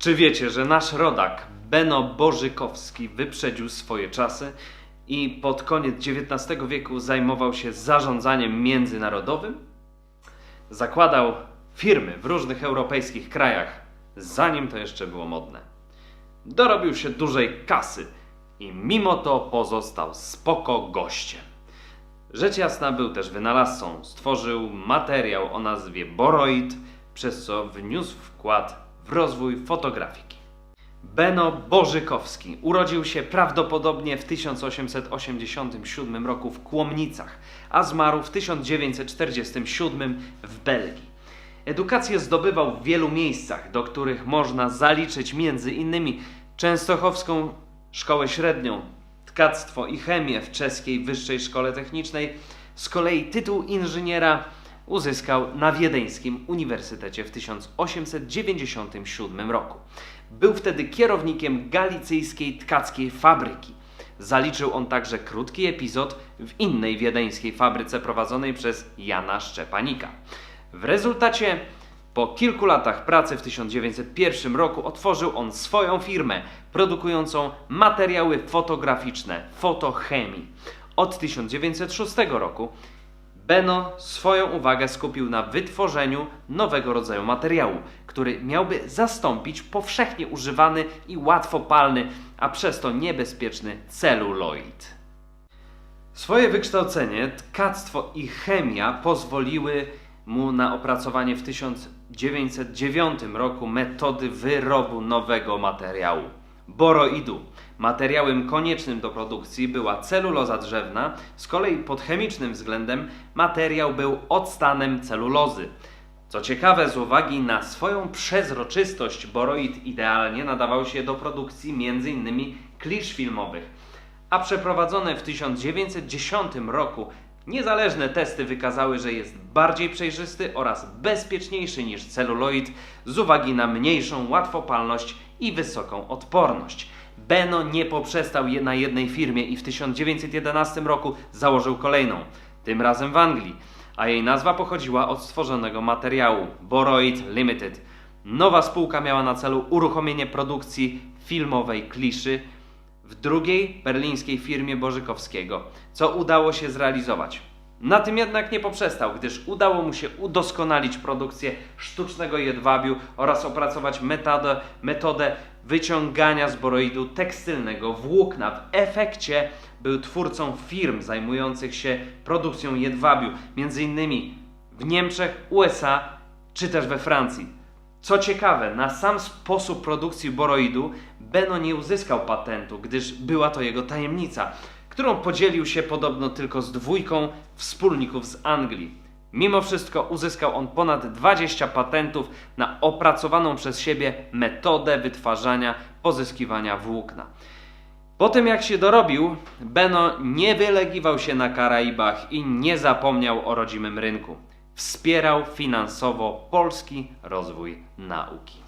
Czy wiecie, że nasz rodak Beno Bożykowski wyprzedził swoje czasy i pod koniec XIX wieku zajmował się zarządzaniem międzynarodowym? Zakładał firmy w różnych europejskich krajach, zanim to jeszcze było modne. Dorobił się dużej kasy i mimo to pozostał spoko gościem. Rzecz jasna był też wynalazcą. Stworzył materiał o nazwie boroid, przez co wniósł wkład rozwój fotografiki. Beno Bożykowski urodził się prawdopodobnie w 1887 roku w Kłomnicach, a zmarł w 1947 w Belgii. Edukację zdobywał w wielu miejscach, do których można zaliczyć między innymi Częstochowską Szkołę Średnią, tkactwo i chemię w czeskiej Wyższej Szkole Technicznej. Z kolei tytuł inżyniera uzyskał na Wiedeńskim Uniwersytecie w 1897 roku. Był wtedy kierownikiem galicyjskiej tkackiej fabryki. Zaliczył on także krótki epizod w innej wiedeńskiej fabryce prowadzonej przez Jana Szczepanika. W rezultacie po kilku latach pracy w 1901 roku otworzył on swoją firmę produkującą materiały fotograficzne Fotochemii. Od 1906 roku Beno swoją uwagę skupił na wytworzeniu nowego rodzaju materiału, który miałby zastąpić powszechnie używany i łatwopalny, a przez to niebezpieczny celuloid. Swoje wykształcenie, tkactwo i chemia pozwoliły mu na opracowanie w 1909 roku metody wyrobu nowego materiału boroidu. Materiałem koniecznym do produkcji była celuloza drzewna, z kolei pod chemicznym względem materiał był odstanem celulozy. Co ciekawe, z uwagi na swoją przezroczystość, boroid idealnie nadawał się do produkcji m.in. klisz filmowych. A przeprowadzone w 1910 roku niezależne testy wykazały, że jest bardziej przejrzysty oraz bezpieczniejszy niż celuloid z uwagi na mniejszą łatwopalność i wysoką odporność. Beno nie poprzestał na jednej firmie i w 1911 roku założył kolejną, tym razem w Anglii, a jej nazwa pochodziła od stworzonego materiału Boroid Limited. Nowa spółka miała na celu uruchomienie produkcji filmowej kliszy w drugiej berlińskiej firmie Bożykowskiego, co udało się zrealizować. Na tym jednak nie poprzestał, gdyż udało mu się udoskonalić produkcję sztucznego jedwabiu oraz opracować metodę, metodę wyciągania z boroidu tekstylnego włókna. W efekcie był twórcą firm zajmujących się produkcją jedwabiu, m.in. w Niemczech, USA czy też we Francji. Co ciekawe, na sam sposób produkcji boroidu Beno nie uzyskał patentu, gdyż była to jego tajemnica, którą podzielił się podobno tylko z dwójką wspólników z Anglii. Mimo wszystko uzyskał on ponad 20 patentów na opracowaną przez siebie metodę wytwarzania, pozyskiwania włókna. Po tym jak się dorobił, Beno nie wylegiwał się na Karaibach i nie zapomniał o rodzimym rynku. Wspierał finansowo polski rozwój nauki.